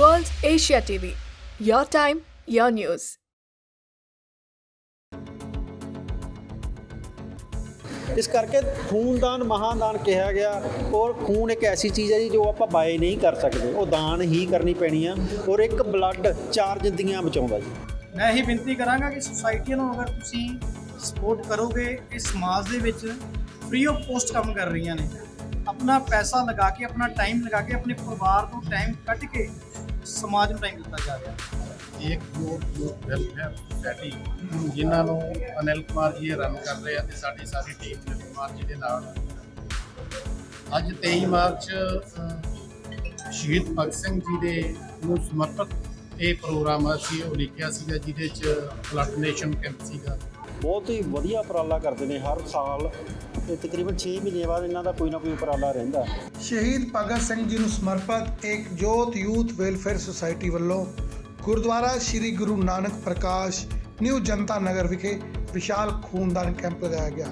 World Asia TV. Your time, your news. ਇਸ ਕਰਕੇ ਖੂਨਦਾਨ ਮਹਾਦਾਨ ਕਿਹਾ ਗਿਆ ਔਰ ਖੂਨ ਇੱਕ ਐਸੀ ਚੀਜ਼ ਹੈ ਜੀ ਜੋ ਆਪਾਂ ਬਾਏ ਨਹੀਂ ਕਰ ਸਕਦੇ ਉਹ ਦਾਨ ਹੀ ਕਰਨੀ ਪੈਣੀ ਆ ਔਰ ਇੱਕ ਬਲੱਡ ਚਾਰ ਜ਼ਿੰਦਗੀਆਂ ਬਚਾਉਂਦਾ ਜੀ ਮੈਂ ਇਹੀ ਬੇਨਤੀ ਕਰਾਂਗਾ ਕਿ ਸੁਸਾਇਟੀਆਂ ਨੂੰ ਅਗਰ ਤੁਸੀਂ ਸਪੋਰਟ ਕਰੋਗੇ ਇਹ ਸਮਾਜ ਦੇ ਵਿੱਚ ਫ੍ਰੀ ਆਫ ਕੋਸਟ ਕੰਮ ਕਰ ਰਹੀਆਂ ਨੇ ਆਪਣਾ ਪੈਸਾ ਲਗਾ ਕੇ ਆਪਣਾ ਟਾਈਮ ਲਗਾ ਕੇ ਆਪਣੇ ਪਰਿਵਾਰ ਨੂੰ ਟਾਈਮ ਕੱਢ ਕੇ ਸਮਾਜ ਨੂੰ ਟਾਈਮ ਦਿੱਤਾ ਜਾ ਰਿਹਾ ਇੱਕ ਯੂਥ ਯੂਥ ਵੈਲਫੇਅਰ ਸੋਸਾਇਟੀ ਜਿਨ੍ਹਾਂ ਨੂੰ ਅਨਿਲ ਕੁਮਾਰ ਜੀ ਰਨ ਕਰ ਰਹੇ ਆ ਤੇ ਸਾਡੀ ਸਾਰੀ ਟੀਮ ਅਨਿਲ ਕੁਮਾਰ ਜੀ ਦੇ ਨਾਲ। ਅੱਜ 23 ਮਾਰਚ ਸ਼ਹੀਦ ਭਗਤ ਸਿੰਘ ਜੀ ਦੇ ਨੂੰ ਸਮਰਪਿਤ ਇਹ ਪ੍ਰੋਗਰਾਮ ਅਸੀਂ ਉਲੀਕਿਆ ਸੀਗਾ ਜਿਹਦੇ ਚ ਬਲੱਡ ਡੋਨੇਸ਼ਨ ਕੈਂਪ ਸੀਗਾ। ਬਹੁਤ ਹੀ ਵਧੀਆ ਉਪਰਾਲਾ ਕਰਦੇ ਨੇ ਹਰ ਸਾਲ। ਤੇ ਤਕਰੀਬਨ 6 ਮਹੀਨੇ ਬਾਅਦ ਇਹਨਾਂ ਦਾ ਕੋਈ ਨਾ ਕੋਈ ਉਪਰਾਲਾ ਰਹਿੰਦਾ। ਸ਼ਹੀਦ ਭਗਤ ਸਿੰਘ ਜੀ ਨੂੰ ਸਮਰਪਿਤ ਇੱਕ ਜੋਤ ਯੂਥ ਵੈਲਫੇਅਰ ਸੁਸਾਇਟੀ ਵੱਲੋਂ ਗੁਰਦੁਆਰਾ ਸ੍ਰੀ ਗੁਰੂ ਨਾਨਕ ਪ੍ਰਕਾਸ਼ ਨਿਊ ਜਨਤਾ ਨਗਰ ਵਿਖੇ ਵਿਸ਼ਾਲ ਖੂਨਦਾਨ ਕੈਂਪ ਲਗਾਇਆ ਗਿਆ।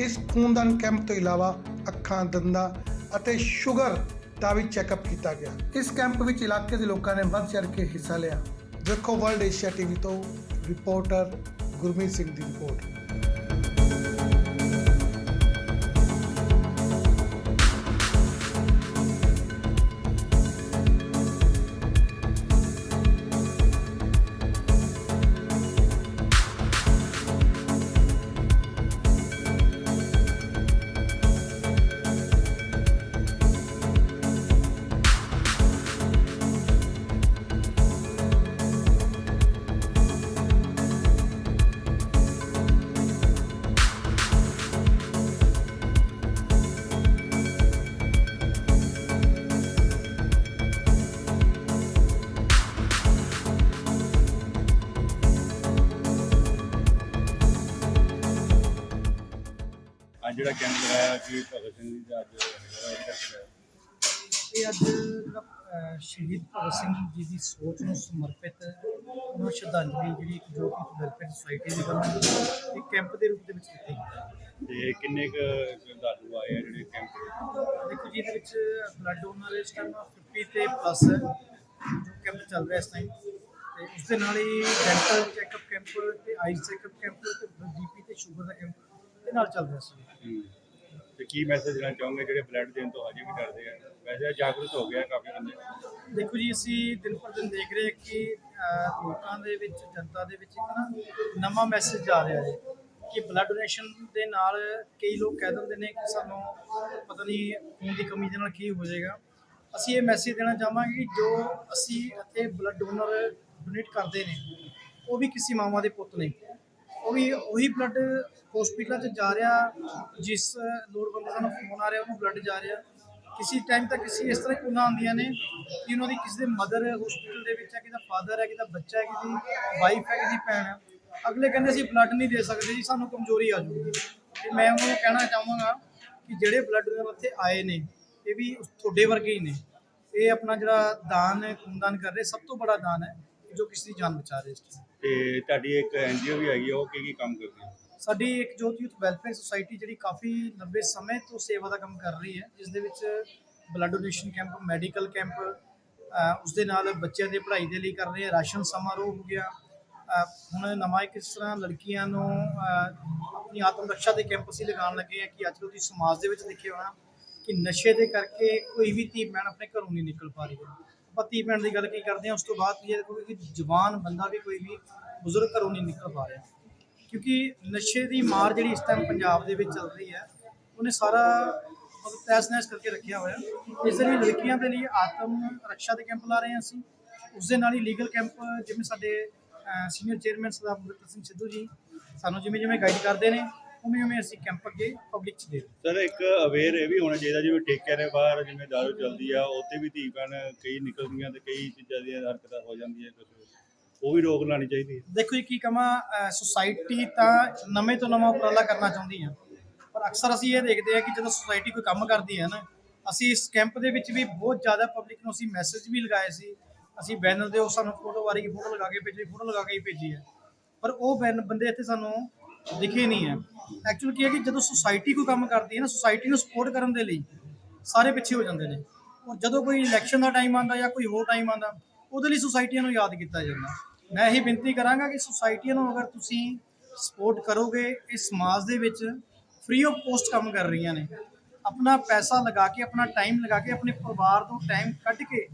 ਇਸ ਖੂਨਦਾਨ ਕੈਂਪ ਤੋਂ ਇਲਾਵਾ ਅੱਖਾਂ, ਦੰਦਾਂ ਅਤੇ ਸ਼ੂਗਰ ਦਾ ਵੀ ਚੈੱਕਅਪ ਕੀਤਾ ਗਿਆ। ਇਸ ਕੈਂਪ ਵਿੱਚ ਇਲਾਕੇ ਦੇ ਲੋਕਾਂ ਨੇ ਵੱਧ ਚੜ ਕੇ ਹਿੱਸਾ ਲਿਆ। ਵੇਖੋ ਵਰਲਡ ਏਸ਼ੀਆ ਟੀਵੀ ਤੋਂ ਰਿਪੋਰਟਰ ਗੁਰਮੀਤ ਸਿੰਘ ਦੀ ਰਿਪੋਰਟ। ਅੱਜ ਜਿਹੜਾ ਕੈਂਪ ਲਗਾਇਆ ਕਿ ਭਗਤ ਸਿੰਘ ਜੀ ਦਾ ਅੱਜ ਲਗਾਇਆ। ਇਹ ਅੱਜ ਜਿਹੜਾ ਅਹ, ਸ਼ਹੀਦ ਭਗਤ ਸਿੰਘ ਜੀ ਦੀ ਸੋਚ ਨੂੰ ਸਮਰਪਿਤ ਨੂੰ ਸ਼ਰਧਾਂਜਲੀ ਜਿਹੜੀ ਇੱਕ ਜੋ ਕਿ ਵੈਲਫੇਅਰ ਸੁਸਾਇਟੀ ਦੇ ਵੱਲੋਂ ਇੱਕ ਕੈਂਪ ਦੇ ਰੂਪ ਦੇ ਵਿੱਚ ਦਿੱਤੀ ਗਈ ਤੇ ਕਿੰਨੇ ਕੁ ਸ਼ਰਧਾਲੂ ਆਏ ਆ ਜਿਹੜੇ ਕੈਂਪ ਦੇ ਦੇਖੋ ਜੀ ਇਹਦੇ ਵਿੱਚ ਬਲੱਡ ਡੋਨਰ ਇਸ ਟਾਈਮ 50 ਤੇ ਪਲੱਸ ਹੈ ਜੋ ਕੈਂਪ ਚੱਲ ਰਿਹਾ ਇਸ ਟਾਈਮ ਤੇ ਉਸ ਦੇ ਨਾਲ ਹੀ ਡੈਂਟਲ ਚੈੱਕਅਪ ਕੈਂਪ ਤੇ ਆਈਜ਼ ਚੈੱਕਅਪ ਕੈਂਪ ਤੇ ਬੀਪੀ ਤੇ ਸ਼ੂਗਰ ਦਾ ਕੈਂਪ ਦੇ ਨਾਲ ਚੱਲ ਰਿਹਾ ਸੀ। ਤੇ ਕੀ ਮੈਸੇਜ ਦੇਣਾ ਚਾਹੋਗੇ ਜਿਹੜੇ ਬਲੱਡ ਦੇਣ ਤੋਂ ਹਜੇ ਵੀ ਡਰਦੇ ਆ? ਵੈਸੇ ਜਾਗਰੂਕ ਹੋ ਗਿਆ ਕਾਫੀ ਬੰਦੇ। ਦੇਖੋ ਜੀ ਅਸੀਂ ਦਿਨ ਪਰ ਦਿਨ ਦੇਖ ਰਹੇ ਕਿ ਅਹ, ਲੋਕਾਂ ਦੇ ਵਿੱਚ ਜਨਤਾ ਦੇ ਵਿੱਚ ਇੱਕ ਨਾ ਨਵਾਂ ਮੈਸੇਜ ਆ ਰਿਹਾ ਹੈ ਕਿ ਬਲੱਡ ਡੋਨੇਸ਼ਨ ਦੇ ਨਾਲ ਕਈ ਲੋਕ ਕਹਿ ਦਿੰਦੇ ਨੇ ਕਿ ਸਾਨੂੰ ਪਤਾ ਨਹੀਂ ਖੂਨ ਦੀ ਕਮੀ ਦੇ ਨਾਲ ਕੀ ਹੋ ਜਾਏਗਾ। ਅਸੀਂ ਇਹ ਮੈਸੇਜ ਦੇਣਾ ਚਾਹਾਂਗੇ ਕਿ ਜੋ ਅਸੀਂ ਇੱਥੇ ਬਲੱਡ ਡੋਨਰ ਡੋਨੇਟ ਕਰਦੇ ਨੇ ਉਹ ਵੀ ਕਿਸੇ ਮਾਵਾਂ ਦੇ ਪੁੱਤ ਨੇ। ਉਹ ਵੀ ਉਹੀ ਬਲੱਡ ਹਸਪੀਟਲਾਂ 'ਚ ਜਾ ਰਿਹਾ, ਜਿਸ ਲੋੜਵੰਦ ਸਾਨੂੰ ਫੋਨ ਆ ਰਿਹਾ, ਉਹਨੂੰ ਬਲੱਡ ਜਾ ਰਿਹਾ। ਕਿਸੇ ਟਾਈਮ ਤਾਂ ਕਿਸੇ ਇਸ ਤਰ੍ਹਾਂ ਕੋਨਾ ਆਉਂਦੀਆਂ ਨੇ ਕਿ ਉਹਨਾਂ ਦੀ ਕਿਸੇ ਦੇ ਮਦਰ ਹਸਪੀਟਲ ਦੇ ਵਿੱਚ ਹੈ ਕਿਦਾ ਫਾਦਰ ਹੈ ਕਿਦਾ ਬੱਚਾ ਹੈ ਕਿਦੀ ਵਾਈਫ ਹੈ ਕਿਦੀ ਭੈਣ ਹੈ। ਅਗਲੇ ਕਹਿੰਦੇ ਅਸੀਂ ਬਲੱਡ ਨਹੀਂ ਦੇ ਸਕਦੇ ਜੀ, ਸਾਨੂੰ ਕਮਜ਼ੋਰੀ ਆ ਜੂਗੀ ਤੇ ਮੈਂ ਉਹਨਾਂ ਨੂੰ ਕਹਿਣਾ ਚਾਹਾਂਗਾ ਕਿ ਜਿਹੜੇ ਬਲੱਡ ਦੇ ਇੱਥੇ ਆਏ ਨੇ, ਇਹ ਵੀ ਤੁਹਾਡੇ ਵਰਗੇ ਹੀ ਨੇ। ਇਹ ਆਪਣਾ ਜਿਹੜਾ ਦਾਨ ਹੈ ਖੂਨਦਾਨ ਕਰ ਰਹੇ, ਸਭ ਤੋਂ ਬੜਾ ਦਾਨ ਹੈ ਜੋ ਕਿਸੇ ਦੀ ਜਾਨ ਬਚਾ ਰਹੇ ਇਸ ਟਾਈਮ ਤੇ ਤੁਹਾਡੀ ਇੱਕ ਐਨਜੀਓ ਵੀ ਹੈਗੀ ਆ, ਉਹ ਕੀ ਕੀ ਕੰਮ ਕਰਦੀ ਹੈ ਸਾਡੀ ਇੱਕ ਜੋਤ ਯੂਥ ਵੈਲਫੇਅਰ ਸੁਸਾਇਟੀ ਜਿਹੜੀ ਕਾਫੀ ਲੰਬੇ ਸਮੇਂ ਤੋਂ ਸੇਵਾ ਦਾ ਕੰਮ ਕਰ ਰਹੀ ਹੈ ਜਿਸ ਦੇ ਵਿੱਚ blood donation camp medical camp ਉਸ ਦੇ ਨਾਲ ਬੱਚਿਆਂ ਦੀ ਪੜ੍ਹਾਈ ਦੇ ਲਈ ਕਰ ਰਹੇ ਹਾਂ ਰਾਸ਼ਨ ਸਮਾਰੋਹ ਹੋ ਗਿਆ ਅ, ਹੁਣ ਨਵਾਂ ਇੱਕ ਇਸ ਤਰ੍ਹਾਂ ਲੜਕੀਆਂ ਨੂੰ ਅ, ਆਪਣੀ ਆਤਮ ਰੱਖਿਆ ਦੇ ਕੈਂਪ ਅਸੀਂ ਲਗਾਉਣ ਲੱਗੇ ਹਾਂ ਕਿ ਅੱਜ ਕੱਲ੍ਹ ਦੀ ਸਮਾਜ ਦੇ ਵਿੱਚ ਦੇਖਿਆ ਹੋਣਾ ਕਿ ਨਸ਼ੇ ਦੇ ਕਰਕੇ ਕੋਈ ਵੀ ਧੀ ਭੈਣ ਆਪਣੇ ਘਰੋਂ ਨਹੀਂ ਨਿਕਲ ਪਾ ਰਹੀ ਹੈ। ਆਪਾਂ ਧੀ ਦੀ ਗੱਲ ਕੀ ਕਰਦੇ ਹਾਂ ਉਸ ਤੋਂ ਬਾਅਦ ਇਹ ਦੇਖੋ ਜਵਾਨ ਬੰਦਾ ਵੀ ਕੋਈ ਵੀ ਬਜ਼ੁਰਗ ਘਰੋਂ ਨਹੀਂ ਨਿਕਲ ਪਾ ਰਿਹਾ। ਕਿਉਂਕਿ ਨਸ਼ੇ ਦੀ ਮਾਰ ਜਿਹੜੀ ਇਸ ਟਾਈਮ ਪੰਜਾਬ ਦੇ ਵਿੱਚ ਚੱਲ ਰਹੀ ਹੈ, ਉਹਨੇ ਸਾਰਾ ਮਤਲਬ ਤਹਿਸ ਨਹਿਸ ਕਰਕੇ ਰੱਖਿਆ ਹੋਇਆ। ਇਸ ਦੇ ਲਈ ਲੜਕੀਆਂ ਦੇ ਲਈ ਆਤਮ ਰੱਖਿਆ ਦੇ ਕੈਂਪ ਲਾ ਰਹੇ ਹਾਂ ਅਸੀਂ। ਉਸ ਦੇ ਨਾਲ ਹੀ ਲੀਗਲ ਕੈਂਪ, ਜਿਵੇਂ ਸਾਡੇ ਸੀਨੀਅਰ ਚੇਅਰਮੈਨ ਸਰਦਾਰ ਬਲਵਿੰਦਰ ਸਿੰਘ ਸਿੱਧੂ ਜੀ, ਸਾਨੂੰ ਜਿਵੇਂ ਜਿਵੇਂ ਗਾਈਡ ਕਰਦੇ ਨੇ ਉਵੇਂ ਉਵੇਂ ਅਸੀਂ ਕੈਂਪ ਅੱਗੇ ਪਬਲਿਕ 'ਚ ਦੇ ਰਹੇ। ਸਰ ਇੱਕ ਅਵੇਅਰ ਇਹ ਵੀ ਹੋਣਾ ਚਾਹੀਦਾ ਜਿਵੇਂ ਠੇਕਿਆਂ ਦੇ ਬਾਹਰ ਜਿਵੇਂ ਦਾਰੂ ਚੱਲਦੀ ਆ ਉੱਥੇ ਵੀ ਧੀ ਭੈਣ ਕਈ ਨਿਕਲਦੀਆਂ ਤੇ ਕਈ ਚੀਜ਼ਾਂ ਦੀਆਂ ਹਰਕਤਾਂ ਹੋ ਜਾਂਦੀਆਂ ਕੁਛ। ਉਹ ਵੀ ਰੋਕ ਲਾਣੀ ਚਾਹੀਦੀ ਹੈ। ਦੇਖੋ ਜੀ ਕੀ ਕਮਾ ਸੁਸਾਇਟੀ ਤਾਂ ਨਵੇਂ ਤੋਂ ਨਵਾਂ ਉਪਰਾਲਾ ਕਰਨਾ ਚਾਹੁੰਦੀ ਹੈ ਪਰ ਅਕਸਰ ਅਸੀਂ ਇਹ ਦੇਖਦੇ ਹਾਂ ਕਿ ਜਦੋਂ ਸੁਸਾਇਟੀ ਕੋਈ ਕੰਮ ਕਰਦੀ ਹੈ ਨਾ ਅਸੀਂ ਇਸ ਕੈਂਪ ਦੇ ਵਿੱਚ ਵੀ ਬਹੁਤ ਜ਼ਿਆਦਾ ਪਬਲਿਕ ਨੂੰ ਅਸੀਂ ਮੈਸੇਜ ਵੀ ਲਗਾਏ ਸੀ। ਅਸੀਂ ਬੈਨਰ ਦੇ ਉਹ ਸਾਨੂੰ ਫੋਟੋ ਵਾਰੀ ਫੋਟੋ ਲਗਾ ਕੇ ਭੇਜੀ ਫੋਟੋ ਲਗਾ ਕੇ ਹੀ ਭੇਜੀ ਹੈ ਪਰ ਉਹ ਬੰਦੇ ਇੱਥੇ ਸਾਨੂੰ ਦਿਖੇ ਨਹੀਂ ਹੈ। ਐਕਚੁਅਲ ਕੀ ਹੈ ਕਿ ਜਦੋਂ ਸੁਸਾਇਟੀ ਕੋਈ ਕੰਮ ਕਰਦੀ ਹੈ ਨਾ ਸੁਸਾਇਟੀ ਨੂੰ ਸਪੋਰਟ ਕਰਨ ਦੇ ਲਈ ਸਾਰੇ ਪਿੱਛੇ ਹੋ ਜਾਂਦੇ ਨੇ। ਔਰ ਜਦੋਂ ਕੋਈ ਇਲੈਕਸ਼ਨ ਦਾ ਟਾਈਮ ਆਉਂਦਾ ਜਾਂ ਕੋਈ ਹੋਰ ਟਾਈਮ ਆਉਂਦਾ ਉਹਦੇ ਲਈ ਸੁਸਾਇਟੀਆਂ ਨੂੰ ਯਾਦ ਕੀਤਾ ਜਾਂਦਾ। ਮੈਂ ਇਹੀ ਬੇਨਤੀ ਕਰਾਂਗਾ ਕਿ ਸੁਸਾਇਟੀਆਂ ਨੂੰ ਅਗਰ ਤੁਸੀਂ ਸਪੋਰਟ ਕਰੋਗੇ ਇਹ ਸਮਾਜ ਦੇ ਵਿੱਚ ਫ੍ਰੀ ਆਫ ਕੋਸਟ ਕੰਮ ਕਰ ਰਹੀਆਂ ਨੇ। ਆਪਣਾ ਪੈਸਾ ਲਗਾ ਕੇ ਆਪਣਾ ਟਾਈਮ ਲਗਾ ਕੇ ਆਪਣੇ ਪਰਿਵਾਰ ਤੋਂ ਟਾਈਮ ਕੱਢ ਕੇ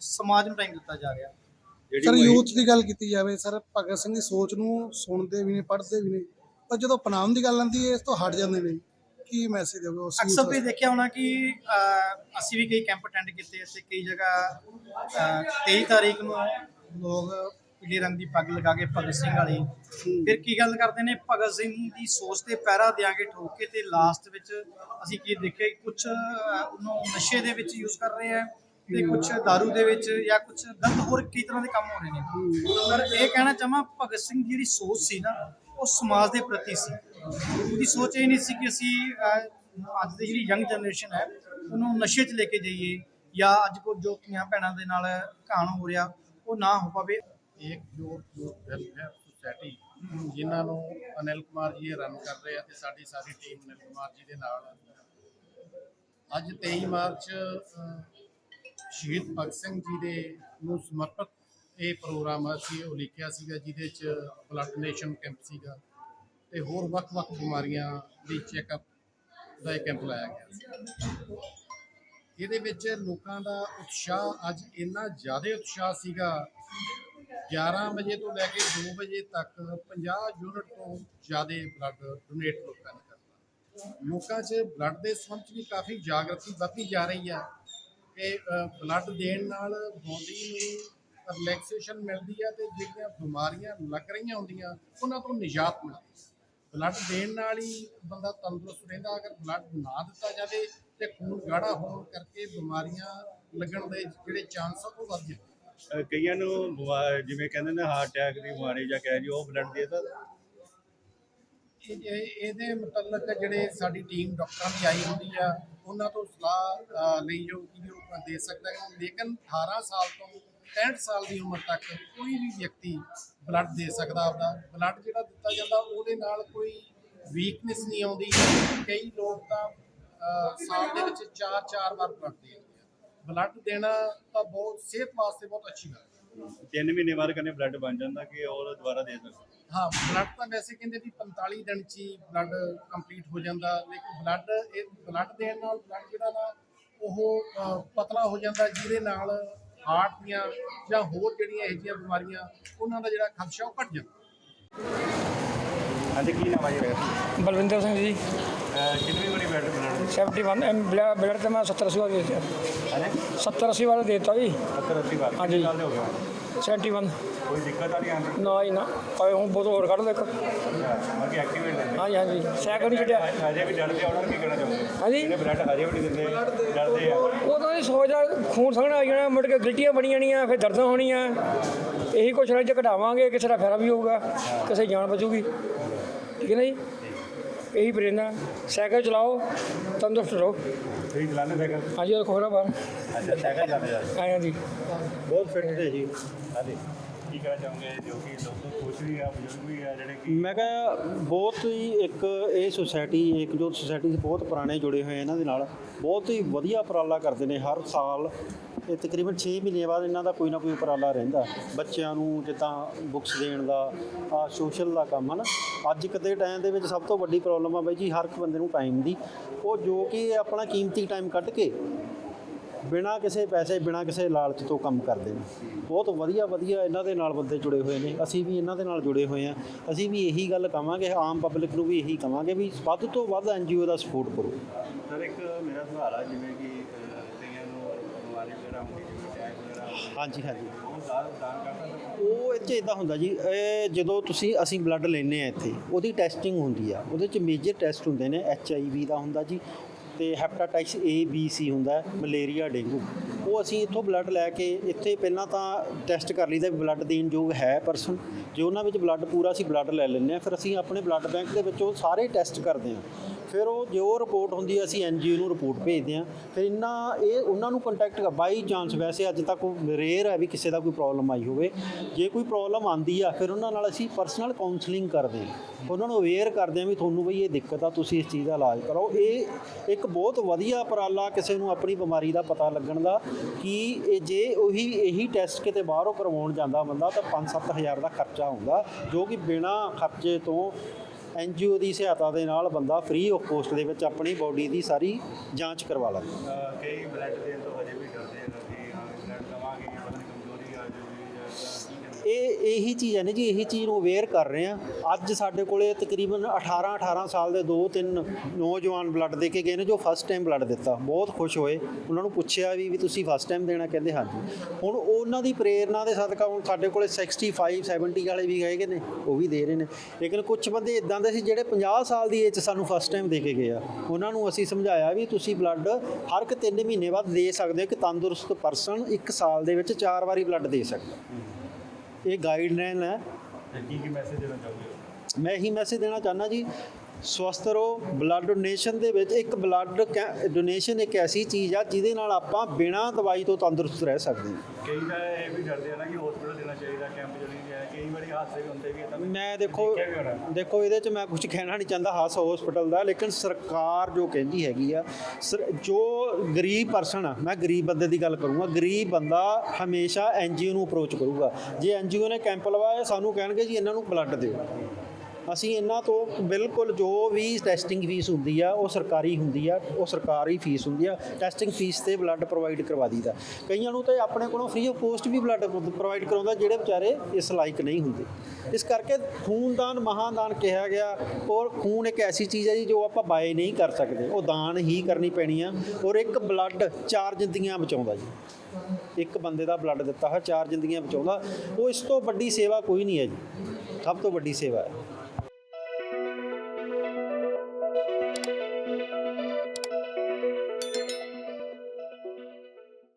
ਸਮਾਜ ਨੂੰ ਟਾਈਮ ਦਿੱਤਾ ਜਾ ਰਿਹਾ। ਜਿਹੜੀ ਸਰ ਯੂਥ ਦੀ ਗੱਲ ਕੀਤੀ ਜਾਵੇ ਸਰ ਭਗਤ ਸਿੰਘ ਦੀ ਸੋਚ ਨੂੰ ਸੁਣਦੇ ਵੀ ਨੇ ਪੜ੍ਹਦੇ ਵੀ ਨੇ। ਪਰ ਜਦੋਂ ਅਪਣਾਉਣ ਦੀ ਗੱਲ ਆਉਂਦੀ ਹੈ ਇਸ ਤੋਂ ਹਟ ਜਾਂਦੇ ਨੇ ਕੀ ਮੈਸੇਜ youth ਅਕਸਰ ਤੁਸੀਂ? ਦੇਖਿਆ ਹੋਣਾ ਕਿ ਅਹ, ਅਸੀਂ ਵੀ ਕਈ ਕੈਂਪ ਅਟੈਂਡ ਕੀਤੇ ਅਤੇ ਕਈ ਜਗ੍ਹਾ ਅਹ, 23 ਤਾਰੀਖ ਨੂੰ ਲੋਕ ਪੀਲੇ ਰੰਗ ਦੀ ਪੱਗ ਲਗਾ ਕੇ ਭਗਤ ਸਿੰਘ ਵਾਲੀ। ਫਿਰ ਕੀ ਗੱਲ ਕਰਦੇ ਨੇ? ਭਗਤ ਸਿੰਘ ਦੀ ਸੋਚ ਤੇ ਪੈਰਾ ਦਿਆਂਗੇ ਠੋਕ ਕੇ ਤੇ ਲਾਸਟ ਵਿੱਚ ਅਸੀਂ ਕੀ ਦੇਖਿਆ ਕੁਝ ਉਹਨੂੰ ਨਸ਼ੇ ਦੇ ਵਿੱਚ ਯੂਜ਼ ਕਰ ਰਹੇ ਆ ਤੇ ਕੁਝ दारू ਦੇ ਵਿੱਚ ਜਾਂ ਕੁਝ ਗਲਤ ਹੋਰ ਕਈ ਤਰ੍ਹਾਂ ਦੇ ਕੰਮ ਹੋ ਰਹੇ ਨੇ। ਪਰ ਇਹ ਕਹਿਣਾ ਚਾਹਾਂ ਭਗਤ ਸਿੰਘ ਦੀ ਜਿਹੜੀ ਸੋਚ ਸੀ ਨਾ ਉਹ ਸਮਾਜ ਦੇ ਪ੍ਰਤੀ ਸੀ। ਉਹਦੀ ਸੋਚ ਇਹ ਨਹੀਂ ਸੀ ਕਿ ਅਸੀਂ ਅੱਜ ਦੀ ਜਿਹੜੀ ਯੰਗ ਜਨਰੇਸ਼ਨ ਹੈ, ਉਹਨੂੰ ਨਸ਼ੇ 'ਚ ਲੈ ਕੇ ਜਾਈਏ ਜਾਂ ਅੱਜ ਕੋ ਜੋ ਧੀਆਂ ਭੈਣਾਂ ਦੇ ਨਾਲ ਘਾਣ ਹੋ ਰਿਹਾ, ਉਹ ਨਾ ਹੋ ਪਾਵੇ। ਇੱਕ ਯੂਥ ਯੂਥ ਵੈਲਫੇਅਰ ਸੁਸਾਇਟੀ ਜਿਨ੍ਹਾਂ ਨੂੰ ਅਨਿਲ ਕੁਮਾਰ ਜੀ ਰਨ ਕਰ ਰਹੇ ਆ ਤੇ ਸਾਡੀ ਸਾਰੀ ਟੀਮ ਅਨਿਲ ਕੁਮਾਰ ਜੀ ਦੇ ਨਾਲ। ਅੱਜ 23 ਮਾਰਚ ਸ਼ਹੀਦ ਭਗਤ ਸਿੰਘ ਜੀ ਦੇ ਨੂੰ ਸਮਰਪਿਤ ਇਹ ਪ੍ਰੋਗਰਾਮ ਅਸੀਂ ਉਲੀਕਿਆ ਸੀਗਾ, ਜਿਹਦੇ ਚ ਬਲੱਡ ਡੋਨੇਸ਼ਨ ਕੈਂਪ ਸੀਗਾ ਤੇ ਹੋਰ ਵੱਖ-ਵੱਖ ਬਿਮਾਰੀਆਂ ਦੀ ਚੈੱਕਅਪ ਦਾ ਇਹ ਕੈਂਪ ਲਾਇਆ ਗਿਆ ਸੀ। ਇਹਦੇ ਵਿੱਚ ਲੋਕਾਂ ਦਾ ਉਤਸ਼ਾਹ, ਅੱਜ ਇੰਨਾ ਜ਼ਿਆਦਾ ਉਤਸ਼ਾਹ ਸੀਗਾ 11 ਵਜੇ ਤੋਂ ਲੈ ਕੇ 2 ਵਜੇ ਤੱਕ 50 ਯੂਨਿਟ ਤੋਂ ਜ਼ਿਆਦਾ ਬਲੱਡ ਡੋਨੇਟ ਲੋਕਾਂ ਨੇ ਕਰਤਾ। ਲੋਕਾਂ 'ਚ ਬਲੱਡ ਦੇ ਸੰਬੰਧ 'ਚ ਵੀ ਕਾਫੀ ਜਾਗਰਤੀ ਵੱਧਦੀ ਜਾ ਰਹੀ ਹੈ ਕਿ ਬਲੱਡ ਦੇਣ ਨਾਲ ਬੋਡੀ ਨੂੰ ਰਿਲੈਕਸੇਸ਼ਨ ਮਿਲਦੀ ਹੈ ਤੇ ਜਿਹੜੀਆਂ ਬਿਮਾਰੀਆਂ ਲੱਗ ਰਹੀਆਂ ਹੁੰਦੀਆਂ ਉਹਨਾਂ ਤੋਂ ਨਿਜਾਤ ਮਿਲਦੀ ਹੈ ਬਲੱਡ ਦੇਣ ਨਾਲ ਹੀ ਬੰਦਾ ਤੰਦਰੁਸਤ ਰਹਿੰਦਾ ਅਗਰ ਬਲੱਡ ਨਾ ਦਿੱਤਾ ਜਾਵੇ ਤੇ ਖੂਨ ਗਾੜਾ ਹੋਣ ਕਰਕੇ ਬਿਮਾਰੀਆਂ ਲੱਗਣ ਦੇ ਜਿਹੜੇ ਚਾਂਸ ਆ ਉਹ ਵੱਧ ਜਾਂਦੇ ਕਈਆਂ ਨੂੰ ਜਿਵੇਂ ਕਹਿੰਦੇ ਨੇ ਹਾਰਟ ਅਟੈਕ ਦੀ ਬਿਮਾਰੀ ਜਾਂ ਕਹਿ ਜੀ ਉਹ ਬਲੱਡ ਦੇ ਤਾਂ? ਇਹ- ਇਹ- ਇਹਦੇ ਮੁਤਲਕ ਜਿਹੜੇ ਸਾਡੀ ਟੀਮ ਡਾਕਟਰਾਂ ਦੀ ਆਈ ਹੁੰਦੀ ਆ ਉਹਨਾਂ ਤੋਂ ਸਲਾਹ ਲਈ ਜੋ ਕਿ ਉਹ ਦੇ ਸਕਦਾ ਹੈ। ਲੇਕਿਨ 18 ਸਾਲ ਤੋਂ 65 ਸਾਲ ਦੀ ਉਮਰ ਤੱਕ ਕੋਈ ਵੀ ਵਿਅਕਤੀ ਬਲੱਡ ਦੇ ਸਕਦਾ ਆਪਦਾ। ਬਲੱਡ ਜਿਹੜਾ ਦਿੱਤਾ ਜਾਂਦਾ ਉਹਦੇ ਨਾਲ ਕੋਈ ਵੀਕਨੈਸ ਨਹੀਂ ਆਉਂਦੀ। ਕਈ ਲੋਕ ਤਾਂ ਸਾਲ ਦੇ ਵਿੱਚ 4-4 ਵਾਰ ਬਲੱਡ ਦੇ ਬਲੱਡ ਦੇਣਾ ਤਾਂ ਬਹੁਤ ਸਿਹਤ ਵਾਸਤੇ ਬਹੁਤ ਅੱਛੀ ਗੱਲ ਹੈ ਤਿੰਨ ਮਹੀਨੇ ਬਾਅਦ ਕਹਿੰਦੇ ਬਲੱਡ ਬਣ ਜਾਂਦਾ ਕਿ ਉਹ ਦੁਬਾਰਾ ਦੇ ਸਕਦਾ ਹਾਂ ਬਲੱਡ ਤਾਂ ਵੈਸੇ ਕਹਿੰਦੇ ਵੀ 45 ਦਿਨ ਚ ਹੀ ਬਲੱਡ ਕੰਪਲੀਟ ਹੋ ਜਾਂਦਾ ਲੇਕਿਨ ਬਲੱਡ ਇਹ ਬਲੱਡ ਦੇਣ ਨਾਲ ਬਲੱਡ ਜਿਹੜਾ ਨਾ ਉਹ ਪਤਲਾ ਹੋ ਜਾਂਦਾ ਜਿਹਦੇ ਨਾਲ ਹਾਰਟ ਦੀਆਂ ਜਾਂ ਹੋਰ ਜਿਹੜੀਆਂ ਇਹੋ ਜਿਹੀਆਂ ਬਿਮਾਰੀਆਂ ਉਹਨਾਂ ਦਾ ਜਿਹੜਾ ਖਦਸ਼ਾ ਉਹ ਘਟ ਜਾਂਦਾ। ਹਾਂਜੀ ਕੀ ਨਾਮ ਹੈ ਜੀ ਬਲਵਿੰਦਰ ਸਿੰਘ ਜੀ। ਕਿੰਨੀ ਵਾਰੀ ਬਲੱਡ ਬਲੱਡ 71 ਐਮ ਬਲੱਡ ਤੇ ਮੈਂ 70 80 ਵਾਰ ਦੇ ਦਿੱਤਾ। ਹਾਂਜੀ? 70 80 ਵਾਰ ਦੇ ਦਿੱਤਾ ਜੀ। 70 80 ਵਾਰ ਹਾਂਜੀ। ਹੋ ਗਏ? 71 ਕੋਈ ਦਿੱਕਤ ਆ ਨਹੀਂ ਆਉਂਦੀ ਨਾ ਜੀ ਨਾ। ਕੋਈ ਹੁਣ ਬਹੁਤ ਹੋਰ ਕੱਢ ਇੱਕ। ਬਾਕੀ ਐਕਟੀਵੇਟ ਰਹਿੰਦੇ ਹਾਂਜੀ ਹਾਂਜੀ। ਸਾਈਕਲ ਨਹੀਂ ਛੱਡਿਆ। ਹਜੇ ਵੀ ਡਰਦੇ ਉਹਨਾਂ ਨੂੰ ਕੀ ਕਹਿਣਾ ਚਾਹੁੰਦੇ ਹਾਂਜੀ। ਜਿਹੜੇ ਬਲੱਡ ਹਜੇ ਵੀ ਨਹੀਂ ਦਿੰਦੇ ਡਰਦੇ ਆ। ਨਹੀਂ ਸੋਚਦਾ ਖੂਨ ਸੰਘਣਾ ਆ ਜਾਣਾ ਮੁੜ ਕੇ ਗਿਲਟੀਆਂ ਬਣੀ ਜਾਣੀਆਂ ਫਿਰ ਦਰਦਾਂ ਹੋਣੀਆਂ। ਇਹੀ ਕੁਛ ਨਾ ਜੇ ਘਟਾਵਾਂਗੇ ਕਿਸੇ ਦਾ ਫਾਇਦਾ ਵੀ ਹੋਊਗਾ ਕਿਸੇ ਦੀ ਜਾਨ ਬਚੂਗੀ। ਠੀਕ ਹੈ ਨਾ ਜੀ? ਇਹੀ ਪ੍ਰੇਰਨਾ ਸਾਈਕਲ ਚਲਾਓ ਤੰਦਰੁਸਤ ਰਹੋ। ਤੁਸੀਂ ਚਲਾਉਂਦੇ ਸਾਈਕਲ। ਹਾਂਜੀ ਉਹ ਖੋਰਾ ਬਾਹਰ? ਅੱਛਾ ਸਾਈਕਲ ਚੱਲਦੇ ਆ। ਆਇਆ ਜੀ ਬਹੁਤ ਫਿੱਟ ਹੈ ਜੀ ਹਾਂਜੀ। ਕੀ ਕਹਿਣਾ ਚਾਹੁੰਗੇ? ਜੋ ਕਿ ਲੋਕ ਸੋਚ ਵੀ ਆ, ਬਜ਼ੁਰਗ ਵੀ ਆ, ਜਿਹੜੇ ਕਿ ਮੈਂ ਕਿਹਾ ਬਹੁਤ ਹੀ ਇੱਕ ਇਹ ਸੁਸਾਇਟੀ ਇੱਕ ਜੋ ਸੁਸਾਇਟੀ ਬਹੁਤ ਪੁਰਾਣੇ ਜੁੜੇ ਹੋਏ ਇਹਨਾਂ ਦੇ ਨਾਲ, ਬਹੁਤ ਹੀ ਵਧੀਆ ਉਪਰਾਲਾ ਕਰਦੇ ਨੇ ਹਰ ਸਾਲ। ਇਹ ਤਕਰੀਬਨ 6 ਮਹੀਨੇ ਬਾਅਦ ਇਹਨਾਂ ਦਾ ਕੋਈ ਨਾ ਕੋਈ ਉਪਰਾਲਾ ਰਹਿੰਦਾ। ਬੱਚਿਆਂ ਨੂੰ ਜਿੱਦਾਂ ਬੁੱਕਸ ਦੇਣ ਦਾ ਆ ਸੋਸ਼ਲ ਦਾ ਕੰਮ, ਹਨ? ਅੱਜ ਕਦੇ ਟਾਈਮ ਦੇ ਵਿੱਚ ਸਭ ਤੋਂ ਵੱਡੀ ਪ੍ਰੋਬਲਮ ਆ ਬਾਈ ਜੀ, ਹਰ ਇੱਕ ਬੰਦੇ ਨੂੰ ਟਾਈਮ ਦੀ। ਉਹ ਜੋ ਕਿ ਆਪਣਾ ਕੀਮਤੀ ਟਾਈਮ ਕੱਢ ਕੇ ਬਿਨਾਂ ਕਿਸੇ ਪੈਸੇ ਬਿਨਾਂ ਕਿਸੇ ਲਾਲਚ ਤੋਂ ਕੰਮ ਕਰਦੇ ਨੇ। ਬਹੁਤ ਵਧੀਆ ਵਧੀਆ ਇਹਨਾਂ ਦੇ ਨਾਲ ਬੰਦੇ ਜੁੜੇ ਹੋਏ ਨੇ। ਅਸੀਂ ਵੀ ਇਹਨਾਂ ਦੇ ਨਾਲ ਜੁੜੇ ਹੋਏ ਆ ਅਸੀਂ ਵੀ ਇਹੀ ਗੱਲ ਕਵਾਂਗੇ ਆਮ ਪਬਲਿਕ ਨੂੰ ਵੀ ਇਹੀ ਕਵਾਂਗੇ ਵੀ ਵੱਧ ਤੋਂ ਵੱਧ ਐਨਜੀਓ ਦਾ ਸਪੋਰਟ ਕਰੋ। ਸਰ ਇੱਕ ਮੇਰਾ ਸਵਾਲ ਆ ਜਿਵੇਂ ਕਿ ਅਹ, ਕਈਆਂ ਨੂੰ ਬਿਮਾਰੀ ਵਗੈਰਾ ਹੁੰਦੀ ਜਿਵੇਂ ਅਟੈਕ ਵਗੈਰਾ ਹਾਂਜੀ ਹਾਂਜੀ। ਉਹ 'ਚ ਇਦਾਂ ਹੁੰਦਾ ਜੀ ਇਹ ਜਦੋਂ ਤੁਸੀਂ ਅਸੀਂ ਬਲੱਡ ਲੈਨੇ ਆ ਇੱਥੇ ਉਹਦੀ ਟੈਸਟਿੰਗ ਹੁੰਦੀ ਆ। ਉਹਦੇ ਚ ਮੇਜਰ ਟੈਸਟ ਹੁੰਦੇ ਨੇ ਐਚ ਆਈ ਵੀ ਦਾ ਹੁੰਦਾ ਜੀ ਤੇ ਹੈਪੇਟਾਈਟਸ ਏ ਬੀ ਸੀ ਹੁੰਦਾ ਹੈ, ਮਲੇਰੀਆ ਡੇਂਗੂ। ਉਹ ਅਸੀਂ ਇੱਥੋਂ ਬਲੱਡ ਲੈ ਕੇ ਇੱਥੇ ਪਹਿਲਾਂ ਤਾਂ ਟੈਸਟ ਕਰ ਲਈਦਾ ਵੀ ਬਲੱਡ ਦੇਣ ਯੋਗ ਹੈ ਪਰਸਨ ਜੇ ਉਹਨਾਂ ਵਿੱਚ ਬਲੱਡ ਪੂਰਾ ਅਸੀਂ ਬਲੱਡ ਲੈ ਲੈਂਦੇ ਆ ਫਿਰ ਅਸੀਂ ਆਪਣੇ ਬਲੱਡ ਬੈਂਕ ਦੇ ਵਿੱਚ ਉਹ ਸਾਰੇ ਟੈਸਟ ਕਰਦੇ ਆ ਫਿਰ ਉਹ ਜੋ ਰਿਪੋਰਟ ਹੁੰਦੀ ਹੈ, ਅਸੀਂ ਐਨਜੀਓ ਨੂੰ ਰਿਪੋਰਟ ਭੇਜਦੇ ਹਾਂ। ਫਿਰ ਇਹਨਾਂ ਇਹ ਉਹਨਾਂ ਨੂੰ ਕੰਟੈਕਟ ਕਰ ਬਾਈ ਚਾਂਸ ਵੈਸੇ ਅੱਜ ਤੱਕ ਰੇਅਰ ਹੈ ਵੀ ਕਿਸੇ ਦਾ ਕੋਈ ਪ੍ਰੋਬਲਮ ਆਈ ਹੋਵੇ। ਜੇ ਕੋਈ ਪ੍ਰੋਬਲਮ ਆਂਦੀ ਆ, ਫਿਰ ਉਹਨਾਂ ਨਾਲ ਅਸੀਂ ਪਰਸਨਲ ਕਾਉਂਸਲਿੰਗ ਕਰਦੇ ਹਾਂ। ਉਹਨਾਂ ਨੂੰ ਅਵੇਅਰ ਕਰਦੇ ਹਾਂ ਵੀ ਤੁਹਾਨੂੰ ਬਈ ਇਹ ਦਿੱਕਤ ਆ, ਤੁਸੀਂ ਇਸ ਚੀਜ਼ ਦਾ ਇਲਾਜ ਕਰੋ ਇਹ ਇੱਕ ਬਹੁਤ ਵਧੀਆ ਉਪਰਾਲਾ ਕਿਸੇ ਨੂੰ ਆਪਣੀ ਬਿਮਾਰੀ ਦਾ ਪਤਾ ਲੱਗਣ ਦਾ ਕਿ ਇਹ ਜੇ ਉਹੀ, ਇਹੀ ਟੈਸਟ ਕਿਤੇ ਬਾਹਰੋਂ ਕਰਵਾਉਣ ਜਾਂਦਾ ਬੰਦਾ, ਤਾਂ 5-7000 ਦਾ ਖਰਚਾ ਹੁੰਦਾ, ਜੋ ਕਿ ਬਿਨਾਂ ਖਰਚੇ ਤੋਂ ਐਨਜੀਓ ਦੀ ਸਹਾਇਤਾ ਦੇ ਨਾਲ ਬੰਦਾ ਫ੍ਰੀ ਆਫ ਕੋਸਟ ਦੇ ਵਿੱਚ ਆਪਣੀ ਬਾਡੀ ਦੀ ਸਾਰੀ ਜਾਂਚ ਕਰਵਾ ਲੈਂਦਾ। ਕਈ ਬਲੱਡ ਦੇਣ ਤੋਂ ਹਜੇ ਵੀ ਡਰਦੇ ਆ ਕਿ ਹਾਂ ਬਲੱਡ ਦਵਾਂਗੇ ਜਾਂ ਪਤਾ ਨਹੀਂ ਕਮਜ਼ੋਰੀ ਆ ਜਾਊਗੀ ਜਾਂ ਜਾਂ ਕੀ ਕਹਿੰਦੇ ਇਹ ਇਹੀ ਚੀਜ਼ ਹੈ ਨੇ ਜੀ, ਇਹੀ ਚੀਜ਼ ਨੂੰ ਅਵੇਅਰ ਕਰ ਰਹੇ ਆ ਅੱਜ ਸਾਡੇ ਕੋਲੇ ਤਕਰੀਬਨ 18 18 ਸਾਲ ਦੇ ਦੋ, ਤਿੰਨ ਨੌਜਵਾਨ ਬਲੱਡ ਦੇ ਕੇ ਗਏ ਨੇ, ਜੋ ਫਸਟ ਟਾਈਮ ਬਲੱਡ ਦਿੱਤਾ। ਬਹੁਤ ਖੁਸ਼ ਹੋਏ। ਉਹਨਾਂ ਨੂੰ ਪੁੱਛਿਆ ਵੀ ਵੀ ਤੁਸੀਂ ਫਸਟ ਟਾਈਮ ਦੇਣਾ? ਕਹਿੰਦੇ ਹਾਂਜੀ। ਹੁਣ ਉਹਨਾਂ ਦੀ ਪ੍ਰੇਰਣਾ ਦੇ ਸਦਕਾ ਹੁਣ ਸਾਡੇ ਕੋਲੇ 65 70 ਵਾਲੇ ਵੀ ਗਏ ਨੇ, ਉਹ ਵੀ ਦੇ ਰਹੇ ਨੇ। ਲੇਕਿਨ ਕੁਝ ਬੰਦੇ ਇਦਾਂ ਦੇ ਸੀ ਜਿਹੜੇ 50 ਸਾਲ ਦੀ ਏਜ 'ਚ ਸਾਨੂੰ ਫਸਟ ਟਾਈਮ ਦੇ ਕੇ ਗਏ ਆ। ਉਹਨਾਂ ਨੂੰ ਅਸੀਂ ਸਮਝਾਇਆ ਵੀ ਤੁਸੀਂ ਬਲੱਡ ਹਰ ਇੱਕ 3 ਮਹੀਨੇ ਬਾਅਦ ਦੇ ਸਕਦੇ ਹੋ ਕਿ ਤੰਦਰੁਸਤ ਪਰਸਨ ਇੱਕ ਸਾਲ ਦੇ ਵਿੱਚ ਚਾਰ ਵਾਰੀ ਬਲੱਡ ਦੇ ਸਕਦਾ। ਇਹ ਗਾਈਡਲਾਈਨ ਹੈ ਤੇ ਕੀ ਕੀ ਮੈਸੇਜ ਦੇਣਾ ਚਾਹੋਗੇ? ਮੈਂ ਇਹੀ ਮੈਸੇਜ ਦੇਣਾ ਚਾਹੁੰਦਾ ਜੀ ਸਵਸਥ ਰਹੋ ਬਲੱਡ ਡੋਨੇਸ਼ਨ ਦੇ ਵਿੱਚ ਇੱਕ ਬਲੱਡ ਡੋਨੇਸ਼ਨ ਇੱਕ ਐਸੀ ਚੀਜ਼ ਆ ਜਿਹਦੇ ਨਾਲ ਆਪਾਂ ਬਿਨਾਂ ਦਵਾਈ ਤੋਂ ਤੰਦਰੁਸਤ ਰਹਿ ਸਕਦੇ ਹਾਂ। ਕਈ ਤਾਂ ਇਹ ਵੀ ਡਰਦੇ ਆ ਨਾ ਕਿ ਹਸਪੀਟਲ ਦੇਣਾ ਚਾਹੀਦਾ ਕੈਂਪ ਜਣੀ ਹੈ ਕਈ ਵਾਰੀ ਹਾਦਸੇ ਵੀ ਹੁੰਦੇ ਵੀ ਆ ਤਾਂ ਮੈਂ ਦੇਖੋ ਦੇਖਿਆ ਵੀ ਹੋਣਾ। ਦੇਖੋ ਇਹਦੇ 'ਚ ਮੈਂ ਕੁਝ ਕਹਿਣਾ ਨਹੀਂ ਚਾਹੁੰਦਾ ਹਾਸ ਹਸਪੀਟਲ ਦਾ ਲੇਕਿਨ ਸਰਕਾਰ ਜੋ ਕਹਿੰਦੀ ਹੈਗੀ ਆ ਸਰ- ਜੋ ਗਰੀਬ ਪਰਸਨ ਆ ਮੈਂ ਗਰੀਬ ਬੰਦੇ ਦੀ ਗੱਲ ਕਰੂੰਗਾ ਗਰੀਬ ਬੰਦਾ ਹਮੇਸ਼ਾ ਐਨਜੀਓ ਨੂੰ ਅਪਰੋਚ ਕਰੂਗਾ ਜੇ ਐਨਜੀਓ ਨੇ ਕੈਂਪ ਲਵਾਇਆ ਸਾਨੂੰ ਕਹਿਣਗੇ ਜੀ ਇਹਨਾਂ ਨੂੰ ਬਲੱਡ ਦਿਓ ਅਸੀਂ ਇਹਨਾਂ ਤੋਂ ਬਿਲਕੁਲ ਜੋ ਵੀ ਟੈਸਟਿੰਗ ਫੀਸ ਹੁੰਦੀ ਆ, ਉਹ ਸਰਕਾਰੀ ਹੁੰਦੀ ਆ, ਉਹ ਸਰਕਾਰੀ ਫੀਸ ਹੁੰਦੀ ਆ ਟੈਸਟਿੰਗ ਫੀਸ ਤੇ ਬਲੱਡ ਪ੍ਰੋਵਾਈਡ ਕਰਵਾ ਦਈਦਾ। ਕਈਆਂ ਨੂੰ ਤਾਂ ਆਪਣੇ ਕੋਲੋਂ ਫ੍ਰੀ ਆਫ ਕੋਸਟ ਵੀ ਬਲੱਡ ਪ੍ਰੋਵਾਈਡ ਕਰਾਉਂਦਾ, ਜਿਹੜੇ ਵਿਚਾਰੇ ਇਸ ਲਾਇਕ ਨਹੀਂ ਹੁੰਦੇ। ਇਸ ਕਰਕੇ ਖੂਨਦਾਨ, ਮਹਾਦਾਨ ਕਿਹਾ ਗਿਆ, ਔਰ ਖੂਨ ਇੱਕ ਐਸੀ ਚੀਜ਼ ਹੈ ਜੀ ਜੋ ਆਪਾਂ ਬਾਏ ਨਹੀਂ ਕਰ ਸਕਦੇ। ਉਹ ਦਾਨ ਹੀ ਕਰਨੀ ਪੈਣੀ ਆ, ਔਰ ਇੱਕ ਬਲੱਡ ਚਾਰ ਜ਼ਿੰਦਗੀਆਂ ਬਚਾਉਂਦਾ ਜੀ। ਇੱਕ ਬੰਦੇ ਦਾ ਬਲੱਡ ਦਿੱਤਾ ਹੈ ਚਾਰ ਜ਼ਿੰਦਗੀਆਂ ਬਚਾਉਂਦਾ। ਉਹ ਇਸ ਤੋਂ ਵੱਡੀ ਸੇਵਾ ਕੋਈ ਨਹੀਂ ਹੈ ਜੀ। ਸਭ ਤੋਂ ਵੱਡੀ ਸੇਵਾ ਹੈ।